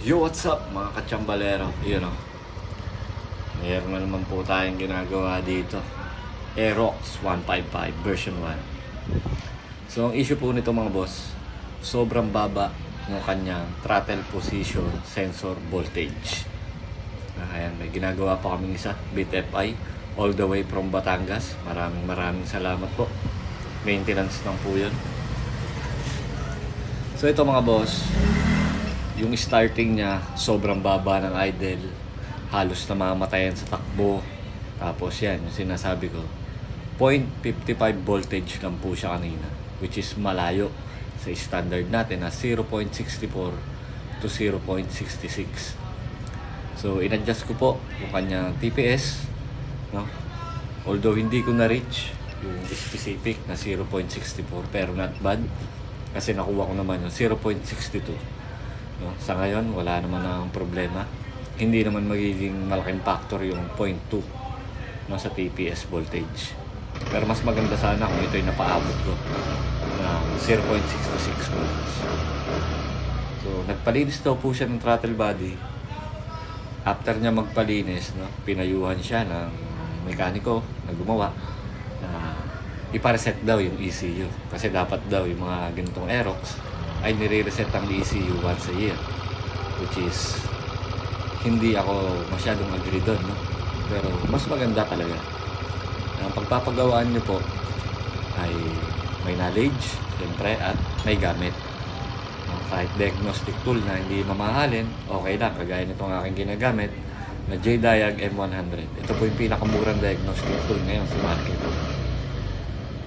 Yo, what's up mga kachambalero? Yun o. Mayroon na naman po tayong ginagawa dito. Aerox 155 version 1. So, ang issue po nito mga boss, sobrang baba ng kanyang throttle position sensor voltage. Ayan, may ginagawa pa kaming isa, BitFI, all the way from Batangas. Maraming maraming salamat po. Maintenance lang po yun. So ito mga boss, yung starting niya, sobrang baba ng idle. Halos na mamatayan sa takbo. Tapos yan, yung sinasabi ko, 0.55 voltage lang po siya kanina. Which is malayo sa standard natin na 0.64 to 0.66. So, in-adjust ko po yung kanyang TPS. No? Although hindi ko na-reach yung specific na 0.64 pero not bad. Kasi nakuha ko naman yung 0.62. No? Sa ngayon, wala naman ang problema. Hindi naman magiging malaking factor yung 0.2 no, sa TPS voltage. Pero mas maganda sana kung ito'y napaabot ko na 0.66 volts. So, nagpalinis daw po siya ng throttle body. After niya magpalinis, no, pinayuhan siya ng mekaniko na gumawa na ipareset daw yung ECU. Kasi dapat daw yung mga ganitong Aerox ay nire-reset ang ECU once a year. Which is, hindi ako masyadong agree doon. No? Pero mas maganda talaga. Ang pagpapagawaan niyo po ay may knowledge, siyempre, at may gamit. Kahit diagnostic tool na hindi mamahalin, okay lang. Kagaya nitong aking ginagamit na JDiag M100. Ito po yung pinakamurang diagnostic tool ngayon sa market.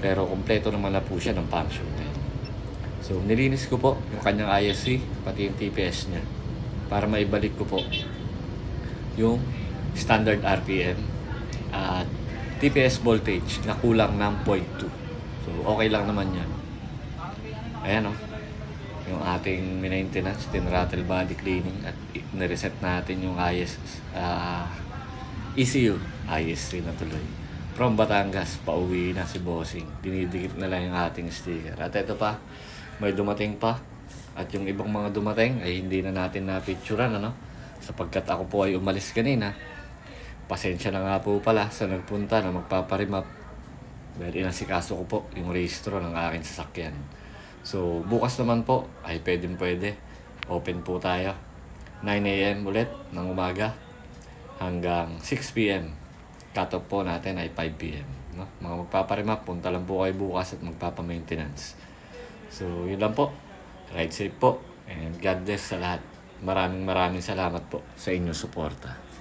Pero kompleto naman na po siya ng function. So, nilinis ko po yung kanyang ISC, pati yung TPS niya. Para maibalik ko po yung standard RPM at TPS voltage na kulang ng 0.2. So, okay lang naman yan. Ayan o. Yung ating maintenance, tin-rattle body cleaning at nireset natin yung IS, ah, ECU. ISC na tuloy. From Batangas, pauwi na si Bossing. Dinidikit na lang yung ating sticker. At ito pa, may dumating pa. At yung ibang mga dumating ay hindi na natin na-picturean, ano? Sapagkat ako po ay umalis kanina. Pasensya na nga po pala sa nagpunta na magpaparimap. Dahil inasikaso ko po yung registro ng aking sasakyan. So, bukas naman po ay pwedeng pwede. Open po tayo. 9 a.m. ulit ng umaga hanggang 6 p.m. Cut-off po natin ay 5 p.m. No? Mga magpaparimap, punta lang po kayo bukas at magpapa-maintenance. So, yun lang po. Ride safe po. And God bless sa lahat. Maraming maraming salamat po sa inyong suporta.